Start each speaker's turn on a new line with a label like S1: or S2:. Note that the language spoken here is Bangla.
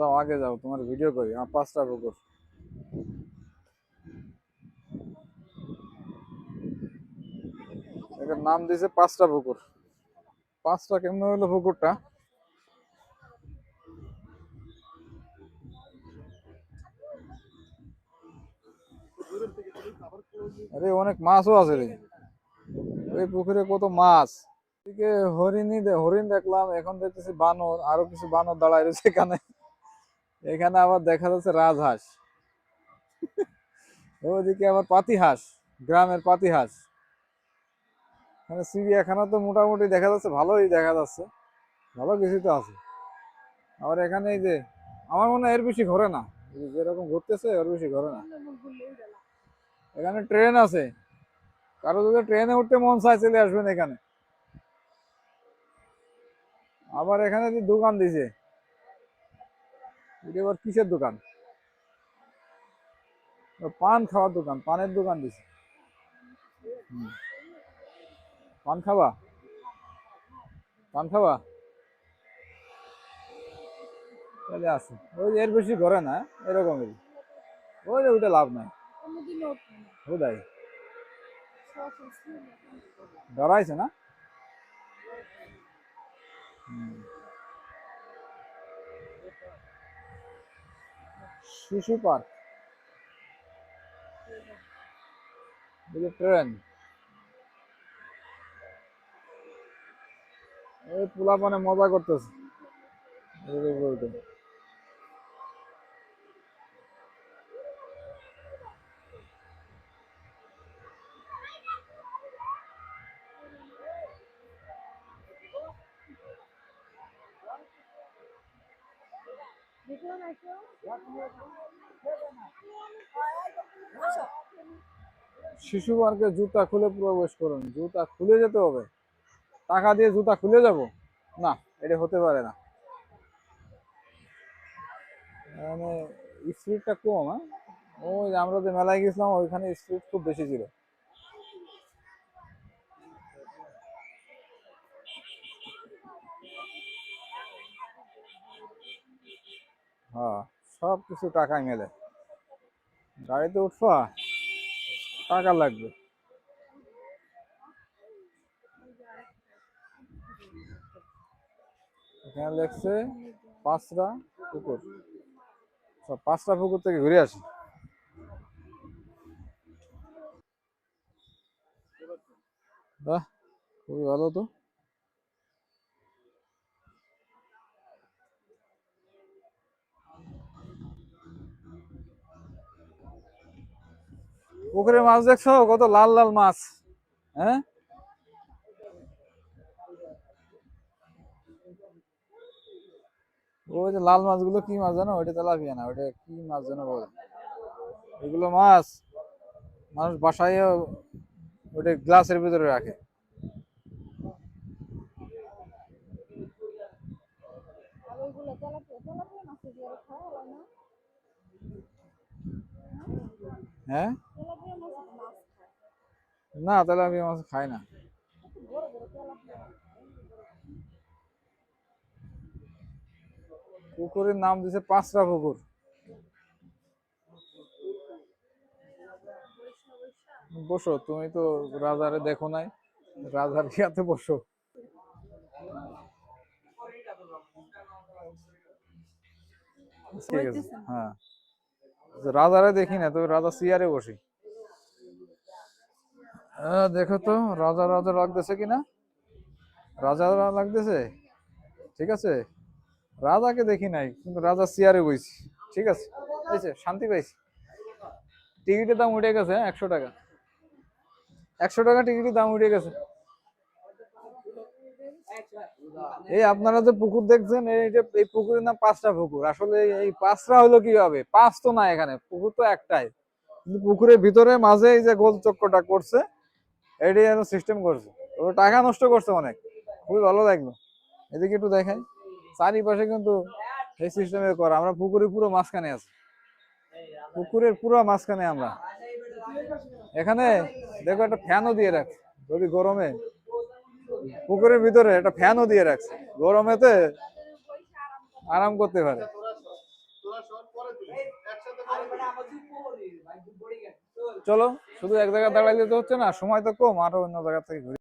S1: যাও, আগে যাও, তোমার ভিডিও করি, আমার পাঁচটা পুকুর নাম দিয়েছে পাঁচটা পুকুর পাঁচটা কেমন হলো পুকুরটা আরে, অনেক মাছও আছে রে। ওই পুকুরে কত মাছ। এদিকে হরিণই হরিণ দেখলাম, এখন দেখতেছি বানর, আরও কিছু বানর দাঁড়ায় রয়েছে এখানে। এখানে আবার দেখা যাচ্ছে রাজহাঁস। ওইদিকে আবার পাতিহাঁস, গ্রামের পাতিহাঁস। এখানে চিড়িয়াখানা তো মোটামুটি দেখা যাচ্ছে, ভালোই দেখা যাচ্ছে। ভালো কিছু তো আছে। আবার এখানে এই যে, আমার মনে হয় এর বেশি ঘরে না। যেরকম ঘুরতেছে, এর বেশি ঘরে না। এখানে ট্রেন আছে। কারও যদি ট্রেনে উঠতে মন চায়, চলে আসবেন এখানে। আবার এখানে দোকান দিছে এটা কিসের দোকান? পান খাওয়ার দোকান পানের দোকান দিছে। পান খাবা? পান খাবা? তাহলে আছে ওই এর বেশি ঘরে না এরকমই। ওই যে ওইটা লাভ নাই। ডরাইছে না? শিশু পার্ক। ট্রেন এই পোলা মানে মজা করতেছে। শিশু পার্কে জুতা খুলে প্রবেশ করুন। জুতা খুলে যেতে হবে। টাকা দিয়ে জুতা খুলে যাব? না, এটা হতে পারে না। মানে স্পিডটা কম হ্যাঁ? ওই আমরা যে মেলায় গেছিলাম, ওইখানে স্পিড খুব বেশি ছিল। হ্যাঁ সব কিছু টাকায় মেলে। গাড়িতে উঠবা টাকা লাগবে। এখানে লেখছে পাঁচটা পুকুর। পাঁচটা পুকুর থেকে ঘুরে আসি। খুবই ভালো তো। পুকুরে মাছ দেখছ? কত লাল লাল মাছ। হ্যাঁ? ওই যে লাল মাছগুলো কি মাছ জানো? ওইটা তেলাপিয়া না, ওইটা কি মাছ জানো বলে। এগুলো মাছ, মানুষ বাসায় ওইটা গ্লাসের ভিতরে রাখে। হ্যাঁ? না তাহলে তেলাপিয়া মাছ খাই না। পুকুরের নাম দিছে পাঁচটা পুকুর। বসো তুমি তো রাজারে দেখো নাই। রাজার ইয়াতে বসো। ঠিক আছে হ্যাঁ। রাজারে দেখি না তবে রাজা সিয়ারে বসি। দেখো তো রাজা রাজা লাগতেছে কিনা? রাজা লাগতেছে? ঠিক আছে? রাজাকে দেখি নাই কিন্তু রাজা চেয়ারে বইছি ঠিক আছে? হয়েছে শান্তি পাইছি। টিকিটের দাম উঠে গেছে হ্যাঁ, একশো টাকা। একশো টাকা টিকিটের দাম উঠে গেছে। এই আপনারা যে পুকুর দেখছেন এই এই পুকুরের নাম পাঁচটা পুকুর। আসলে এই পাঁচটা হলো কীভাবে? পাঁচ তো না এখানে পুকুর তো একটাই। কিন্তু পুকুরের ভিতরে মাঝে এই যে গোল চক্রটা করছে এটাই যেন সিস্টেম করছে। তো টাকা নষ্ট করছে অনেক। খুবই ভালো লাগল। এদিকে একটু দেখাই। চারিপাশে কিন্তু এই সিস্টেমে করা। আমরা পুকুরের পুরো মাঝখানে আছি। পুকুরের পুরো মাঝখানে আমরা। এখানে দেখো একটা ফ্যানও দিয়ে রাখছে। যদি গরমে পুকুরের ভিতরে একটা ফ্যানও দিয়ে রাখছে। গরমেতে আরাম করতে পারে। চলো। শুধু এক জায়গায় দাঁড়াইলে তো হচ্ছে না, সময় তো কম, আরও অন্য জায়গা থেকে ঘুরে